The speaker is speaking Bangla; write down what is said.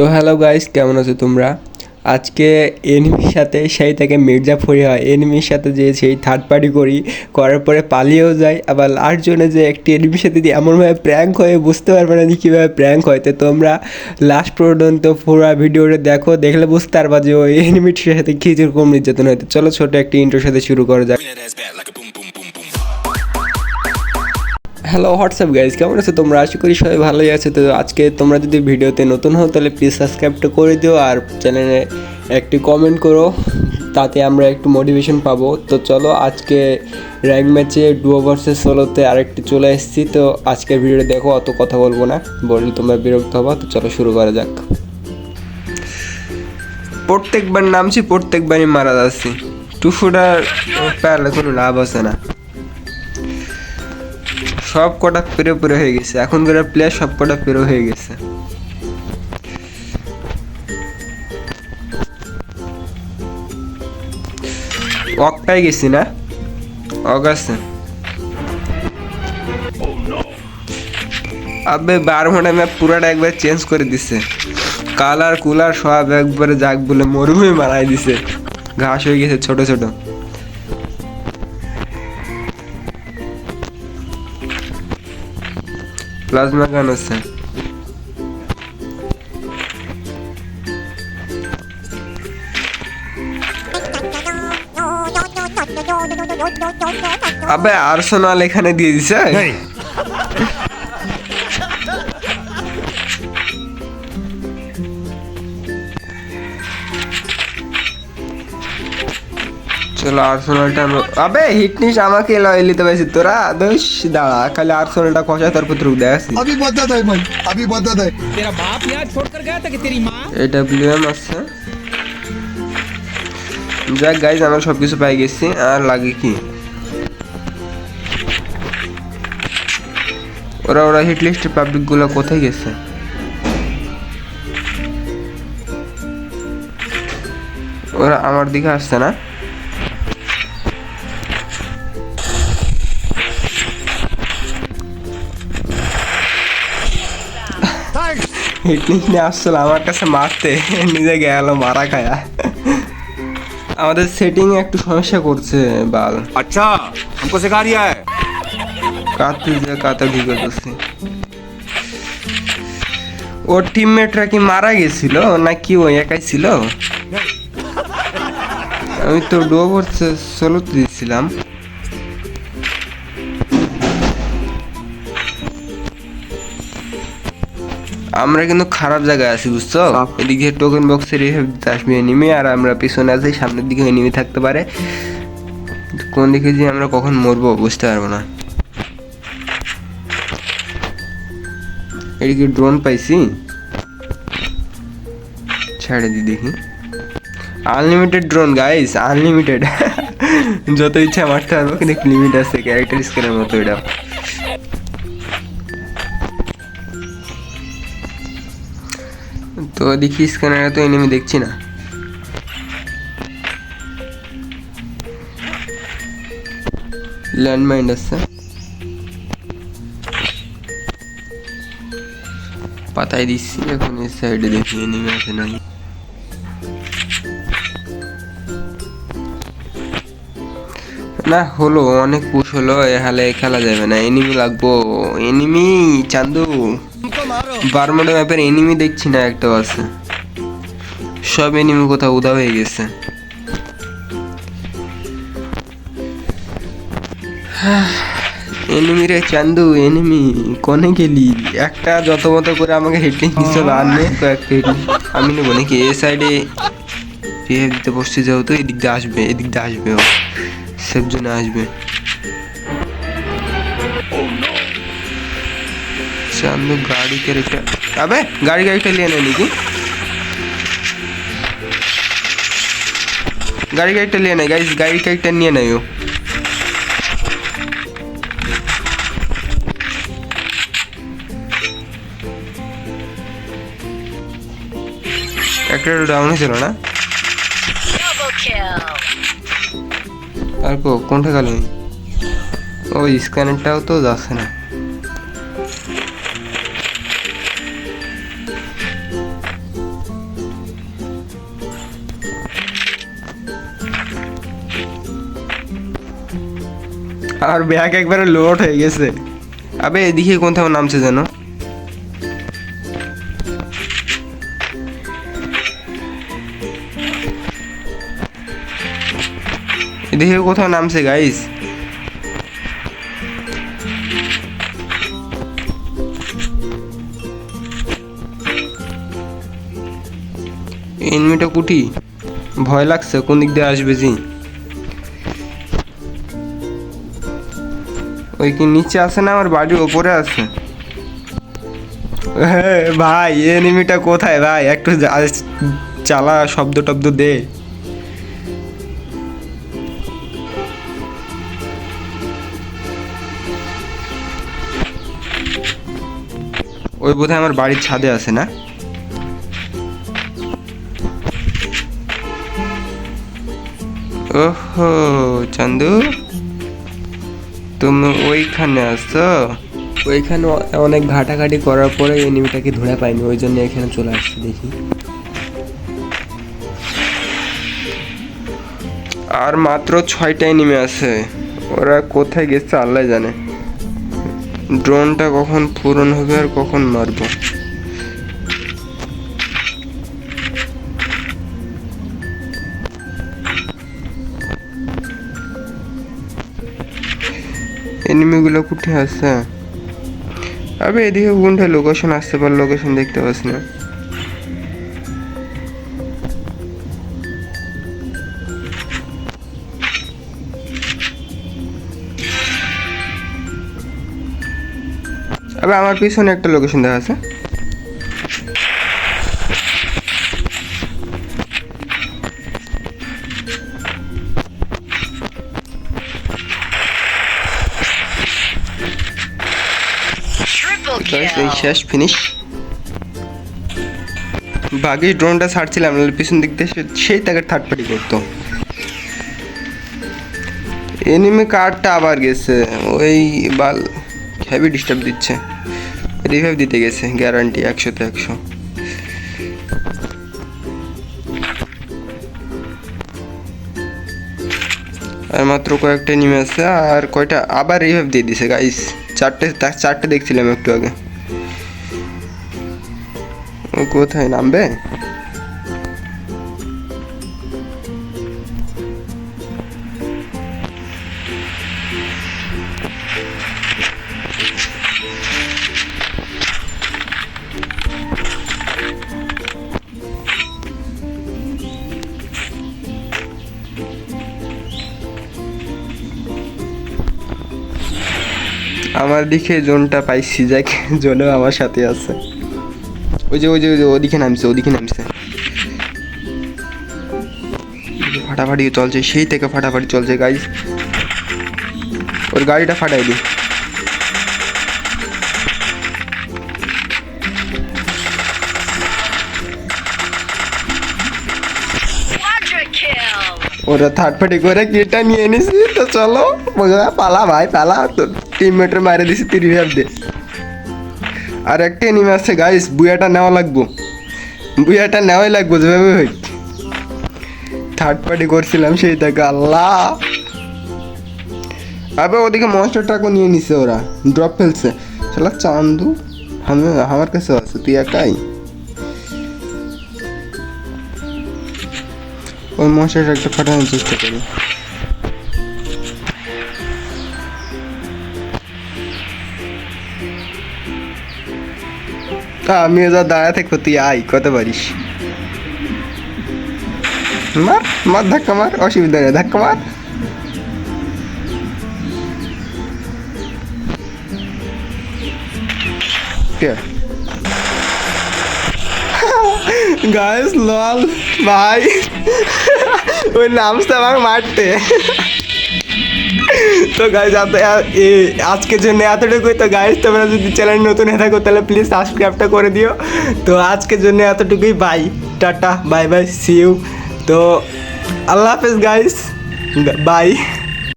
তো হ্যালো গাইস কেমন আছো তোমরা? আজকে এনিমির সাথে সেই থেকে মির্জাফরি হয়। এনিমির সাথে যে সেই থার্ড পার্টি করি, করার পরে পালিয়েও যাই আবার লাস্ট জনে যে একটি এনিমির সাথে দিয়ে এমনভাবে প্র্যাঙ্ক হয়ে, বুঝতে পারবে না যে কীভাবে প্র্যাঙ্ক হয়। তো তোমরা লাস্ট পর্যন্ত পুরো ভিডিওটা দেখো, দেখলে বুঝতে পারবা যে ওই এনিমিটির সাথে কী যেরকম নির্যাতন হয়তো চলো ছোটো একটি ইন্টোর সাথে শুরু করা যাক। হ্যালো হোয়াটসঅ্যাপ গাইজ কেমন আছো তোমরা? আশা করি সবাই ভালোই আছে। তো আজকে তোমরা যদি ভিডিওতে নতুন হও, তাহলে প্লিজ সাবস্ক্রাইবটা করে দিও আর চ্যানেলে একটি কমেন্ট করো। তাতে আমরা একটু মোটিভেশন পাবো। তো চলো আজকে র্যাঙ্ক ম্যাচে ডুয়ো ভার্সেস সোলোতে আরেকটি চলে এসেছি। তো আজকের ভিডিওটা দেখো, অত কথা বলব না। বললে তোমরা বিরক্ত হবা। তো চলো শুরু করা যাক। প্রত্যেকবার নামছি, প্রত্যেকবারই মারা যাচ্ছি। টু ফুটার পারলে কোনো লাভ আছে না। সব কটা পেরে পেরে হয়ে গেছে। এখনকার প্লেয়ার সব কটা পেরো হয়ে গেছে। অক পাই গেছি না? অক আছে। আবে বারো ঘণ্টা ম্যাপ পুরাটা একবার চেঞ্জ করে দিছে। কালার কুলার সব একবারে যাক বলে মরুভূমি মারাই দিছে। ঘাস হয়ে গেছে ছোট ছোট। প্লাজমা গান আছে। আবে আর্সেনাল এখানে দিয়ে দিছে? চলো আর্সেনালটা আবে হিটনিস আমাকে লয় এলিতে পাইছি তোরা দোষ দাঁড়া খালি আর্সেনালটা তোর তারপর তুই আসি আমি বদলা দেয় ভাই আমি বদলা দেয় তেরা বাপ ইয়ার ছোড় কর গয়া তা কি তেরি মা এটা ব্লুএম আছে। যাক গাইজ আমরা সব কিছু পাই গেছি। আর লাগে কি? ওরা ওরা হিট লিস্টের পাবলিকগুলো কোথায় গেছে? ওরা আমার দিকে আসছে না? হিটলিস্ট নিয়ে আসছিল আমার কাছে মারতে নিজে গেল মারা খায়া আমাদের সেটিং একটু সমস্যা করছে বাল अच्छा हमको सिखा रिया है কাতে যে কাতে ঢুকে গেছে ওর টিমমেটরা কি মারা গেছিল নাকি ও একাই ছিল আমি তো ডোবর সোলোতে দিয়েছিলাম আমরা কিন্তু খারাপ জায়গায় আছি বুঝছ? এদিকে টোকেন বক্সের আসবে এনিমি আর আমরা পিছনে আছি সামনের দিকে এনিমি থাকতে পারে। কোন দিকে যে আমরা কখন মরবো বুঝতে পারব না। এদিকে ড্রোন পাইছি। ছেড়ে দি দেখি। আনলিমিটেড ড্রোন গাইস আনলিমিটেড যত ইচ্ছা মারতে পারব কিন্তু লিমিট আছে ক্যারেক্টার স্কেলের মতো এটা। তো দেখি স্ক্যানারে তো এনিমি দেখছি না। ল্যান্ডমাইন আছে। পাতায় দিচ্ছি, এখন এই সাইডে দেখি এনিমি আছে নাই না, হলো, অনেক পুশ হলো, এ হালে খেলা যাবে না। এনিমি লাগবো। এনিমি চান্দু। বারমোডা ম্যাপের এনিমি দেখছি না একটাও আছে। সব এনিমি কোথাও উদা হয়ে গেছে। এনিমি রে চান্দু এনিমি কোনে গেলি? একটা যত মতো করে আমাকে হেডলিং দিচ্ছিল আর নে কয়েকটা হেডলিং আমি নেব নাকি? এ সাইডে রিহেভ দিতে বসছে যেহেতু, এদিক দিয়ে আসবে, এদিক দিয়ে আসবে ও। সেফ জোনে আসবে। চান্দু গাড়ি ক্যারেক্টার আবে গাড়ি গাড়িটা নিয়ে নেয় নাকি গাড়ি গাড়িটা নিয়ে নেয় গাড়ি গাড়ি ক্যারেক্টার নিয়ে নেয় ও একটা ডাউন হয়েছিল না আর কো কোনটা গেল ওই স্ক্যানারটাও তো যাচ্ছে না আর ব্যাগ একবারে লোড হয়ে গেছে। আবে, এদিকে কোথাও নামছে যেন। এদিকে কোথাও নামছে গাইস এনিমিটা কুটি ভয় লাগছে, কোন দিক দিয়ে আসবে জি? ওই কি নিচে আসে না আমার বাড়ির ওপরে আছে? হ্যাঁ, ভাই এনিমিটা কোথায় ভাই? একটু চালা শব্দ টব্দ দে। ওই বোধহয় আমার বাড়ির ছাদে আছে না? ওহো চান্দু। তুমি ওইখানে আসছো ওইখানে অনেক ঘাটাঘাটি করার পরে এনিমিটাকে ধরে পাইনি ওই জন্য এখানে চলে আসছি দেখি। আর মাত্র ছয়টা এনিমি আছে। ওরা কোথায় গেছে আল্লাহ জানে। ড্রোনটা কখন পূরণ হবে আর কখন মারবো? এনিমিগুলো কোথায় আসছে আবে, এদিকে কোনটা লোকেশন আসতে পারে লোকেশন দেখতে পাস না। আবে, আমার পিছনে একটা লোকেশন দেখা আছে। Guys, এই. শেষ ফিনিশ বাকি ড্রোনটা ছাড়ছিলাম নাহলে পিছন দিক দিয়ে সেই তাকে থার্ড পার্টি করতো। এনিমি কার্ডটা আবার গেছে। ওই বাল হেভি ডিস্টার্ব দিচ্ছে। রিভাইভ দিতে গেছে গ্যারান্টি একশোতে একশো। আর মাত্র কয়েকটা এনিমি আছে আর কয়টা আবার রিভাইভ দিয়ে দিছে গাইস চারটে চারটে দেখছিলাম একটু আগে। ও কোথায় নামবে? আমার দিকে জোনটা পাইছি, যাক, জোনও আমার সাথে আছে। ওই যে ওই যে ওই যে, ওদিকে নামছে ওদিকে নামছে। ফাটাফাটি চলছে, সেই থেকে ফাটাফাটি চলছে গাড়ি ওর গাড়িটা ফাটাই দি ওরা থার্ড পার্টি করে কিটা নিয়ে নিছি তো চলো। পালা ভাই, পালা। তো টিমমেটের মারে দিছি, তিরিশ হাত দে আর একটা এনিমে আছে গাইস বুয়াটা নেওয়া লাগবো। বুয়াটা নেওয়াই লাগবো, যেভাবে হোক। থার্ড পার্টি করছিলাম সেই থেকে আল্লাহ। আবে, ওদিকে মনস্টার ট্রাকও নিয়ে নিছে ওরা ড্রপ ফেলছে। শালা চান্দু, আমি আমার কাছে আছে, তুই একাই? ওই মনস্টার ট্রাকটা ফাটানোর চেষ্টা করি। তা আমিও যা দাঁড়া থাকব, তুই আই কত পারিস? মার মার, ধাক্কা মার, অসুবিধা নেই, ধাক্কা মার। গাইস, লল, ভাই। ওই নামছে আমাকে মারতে। তো গাইজ আজকের জন্য এতটুকুই। তো গাইজ তোমরা যদি চ্যানেল নতুন হয়ে থাকো, তাহলে প্লিজ সাবস্ক্রাইবটা করে দিও। তো আজকের জন্য এতটুকুই। Bye tata bye bye see you তো আল্লাহ হাফেজ গাইস বাই